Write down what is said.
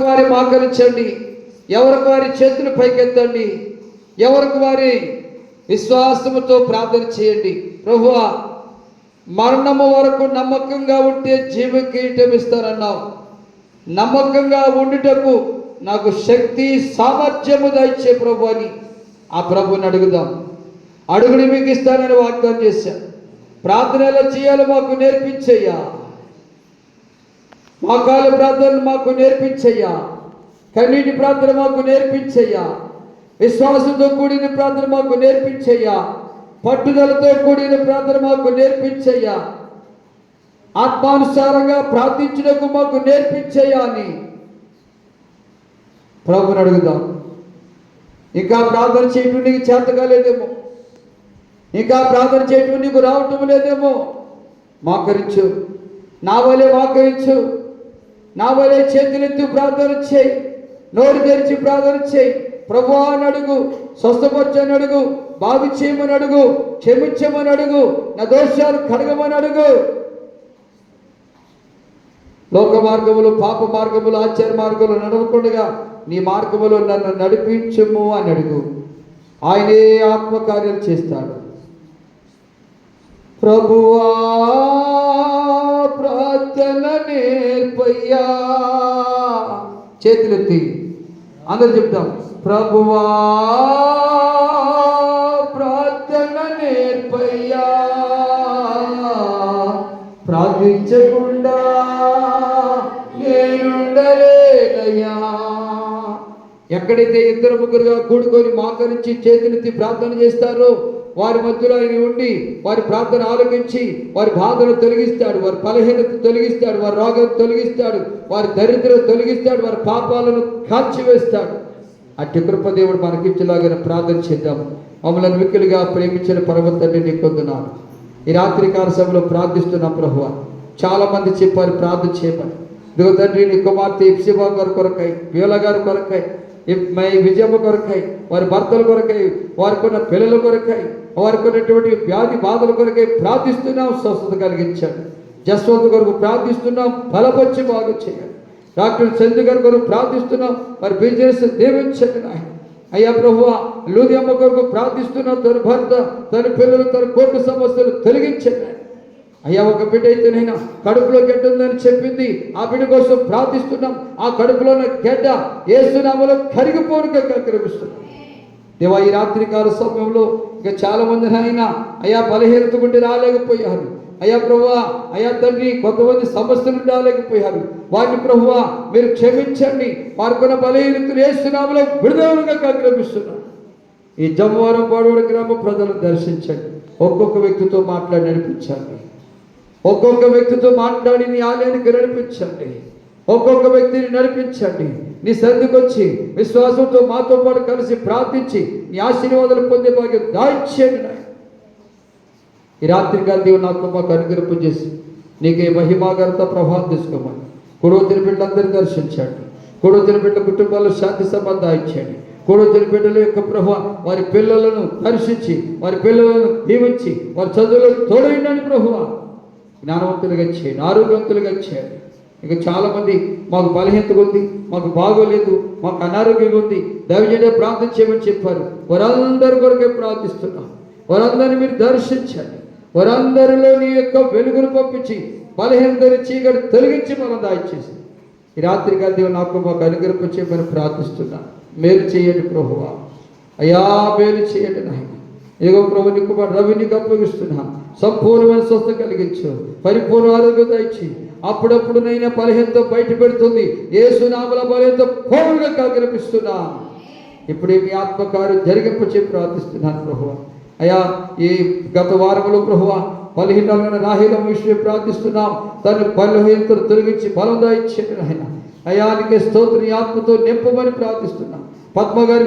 ఎవరికి వారి మాకరించండి ఎవరికి వారి చేతులు పైకెత్తండి? ఎవరికి వారి విశ్వాసముతో ప్రార్థన చేయండి? ప్రభు మరణము వరకు నమ్మకంగా ఉంటే జీవ కీటం ఇస్తారన్నావు. నమ్మకంగా ఉండుటకు నాకు శక్తి సామర్థ్యము దయచే ప్రభు అని ఆ ప్రభుని అడుగుదాం. అడుగుని మీకు ఇస్తానని వాగ్దానం చేశాను ప్రార్థన ఎలా చేయాలో మాకు నేర్పించయ్యా. మా కాల ప్రార్థనలు మాకు నేర్పించయ్యా. కన్నీటి ప్రార్థన మాకు నేర్పించయ్యా. విశ్వాసంతో కూడిన ప్రార్థన మాకు నేర్పించయ్యా. పట్టుదలతో కూడిన ప్రార్థన మాకు నేర్పించయ్యా. ఆత్మానుసారంగా ప్రార్థించడానికి మాకు నేర్పించయ్యా అని ప్రభుని అడుగుదాం. ఇంకా ప్రార్థన చేయటం నీకు చేత కాలేదేమో ఇంకా ప్రార్థన చేయటం నీకు రావటం లేదేమో. మాకరించు. నా వలే మాకరించు. నా వలే చేతులెత్తి ప్రార్థన చేయి. నోరు తెరిచి ప్రార్థన చేయి. ప్రభు అని అడుగు స్వస్థపరచని అడుగు బాగు చేయమని అడుగు క్షమించమని అడుగు నా దోషాలు కడగమని అడుగు. లోక మార్గములు పాప మార్గములు ఆచార మార్గములు నడవకుండా నీ మార్గములో నన్ను నడిపించము అని అడుగు. ఆయనే ఆత్మకార్యాలు చేస్తాడు. ప్రభువా నేర్పయ్యా. చేతులెత్తి అందరు చెప్తాం ప్రభువా ప్రార్థన నేర్పయ్యా. ప్రార్థించకుండా నేనుండలేనయ్యా. ఎక్కడైతే ఇద్దరు ముగ్గురుగా కూడుకొని మాకరించి చేతులెత్తి ప్రార్థన చేస్తారో వారి మధ్యలో ఆయన ఉండి వారి ప్రార్థన ఆలకించి వారి బాధను తొలగిస్తాడు వారి బలహీనత తొలగిస్తాడు వారి రోగం తొలగిస్తాడు వారి దరిద్రం తొలగిస్తాడు వారి పాపాలను కాల్చివేస్తాడు. అట్టి కృపదేవుడు మనకిచ్చేలాగా ప్రార్థన చేద్దాం. మమ్మల్ని మిక్కులుగా ప్రేమించిన పర్వతాన్ని తండ్రి ఈ రాత్రి కాల సభలో ప్రార్థిస్తున్నాం ప్రభువ చాలామంది చెప్పారు ప్రార్థన చేయమని. ఇదిగో తండ్రి నీ కుమార్తె ఇప్సిబా గారి కొరకై వీల గారి కొరకై మై విజయమ్మ కొరకై వారి భర్తల కొరకై వారికి ఉన్న పిల్లల కొరకై వారికి ఉన్నటువంటి వ్యాధి బాధల కొరకై ప్రార్థిస్తున్నాం స్వస్థత కలిగించండి. జస్వంత్ కొరకు ప్రార్థిస్తున్నాం బలపరిచి బాగు చేయాలి డాక్టర్ చందు గారి కొరకు ప్రార్థిస్తున్నాం వారి బిజినెస్ దీవించండి నాయన. అయ్యా లూది లూదియమ్మ కొరకు ప్రార్థిస్తున్నాం తన భర్త తన పిల్లలు తన కోర్టు సమస్యలు తొలగించండి అయ్యా ఒక బిడ్డ అయితేనైనా కడుపులో గడ్డ ఉందని చెప్పింది. ఆ బిడ్డ కోసం ప్రార్థిస్తున్నాం. ఆ కడుపులో ఉన్న గడ్డ ఏసునామలో కరిగిపోనుగా కరిగిస్తున్నాం. దేవా ఈ రాత్రి కాల సమయంలో ఇక చాలా మంది అయినా అయ్యా బలహీనత గుండి రాలేకపోయారు. అయ్యా ప్రభువా అయ్యా తండ్రి కొంతమంది సమస్యలు రాలేకపోయారు. వారిని ప్రభువా మీరు క్షమించండి. వారికున్న బలహీనతలు ఏసునామలో విడుదలగా కాగ్రమిస్తున్నారు ఈ జమ్మవరం పాడవడ గ్రామ ప్రజలను దర్శించండి. ఒక్కొక్క వ్యక్తితో మాట్లాడి నడిపించండి. ఒక్కొక్క వ్యక్తితో మాట్లాడి నీ ఆలయానికి నడిపించండి. ఒక్కొక్క వ్యక్తిని నడిపించండి. నీ సర్దుకొచ్చి విశ్వాసంతో మాతో పాటు కలిసి ప్రార్థించి నీ ఆశీర్వాదాలు పొందే భాగ్యం దాయిచ్చేయండి ఈ రాత్రి కాల దేవుడు నాకు మాకు అనుగ్రహం చేసి నీకే మహిమాగరత ప్రభావం తీసుకోమని కుడోతిని బిడ్డలందరినీ దర్శించండి. కుడోతిని బిడ్డ కుటుంబాల్లో శాంతి సంబంధం ఇచ్చండి కుడోతిని బిడ్డల యొక్క ప్రభావ వారి పిల్లలను దర్శించి వారి పిల్లలను దీవించి వారి చదువులను తోడైండని ప్రభువా. జ్ఞానవంతులుగా చేయండి ఆరోగ్యవంతులుగా చేయండి ఇక చాలామంది మాకు బలహీనతగా ఉంది మాకు బాగోలేదు మాకు అనారోగ్యంగా ఉంది దైవజన ప్రార్థన చేయమని చెప్పారు. వారందరి కొరకే ప్రార్థిస్తున్నాం. వారందరిని మీరు దర్శించండి. వారందరిలో నీ యొక్క వెలుగును పంపించి బలహీనతని చీకటి తొలగించి మనం దాయిచేసి. ఈ రాత్రి కాదు నాకు మాకు అనుగ్రహం చేయమని ప్రార్థిస్తున్నా. మేలు చేయండి ప్రభువా. అయ్యా మేలు చేయండి నాయన. ఏగో ప్రభు నీకు మా రవి నీకు అప్పగిస్తున్నా సంపూర్ణమైన స్వస్థ కలిగించు. పరిపూర్ణ ఆరోగ్యత ఇచ్చి అప్పుడప్పుడు నైనా బలహీనతో బయట పెడుతుంది. ఏ సునామల బలహీనతో పూర్ణంగా కాకరిపిస్తున్నా ఇప్పుడే మీ ఆత్మకారు జరిగింపచే ప్రార్థిస్తున్నాను ప్రభు అయ్యా ఈ గత వారంలో ప్రభు బలహీనమైన రాహిలం విషయం ప్రార్థిస్తున్నాం. తను బలహీనతను తొలగించి బలం దాయించే ఆయన అయానికి స్తోత్రి ఆత్మతో నింపమని ప్రార్థిస్తున్నాం. పద్మగారి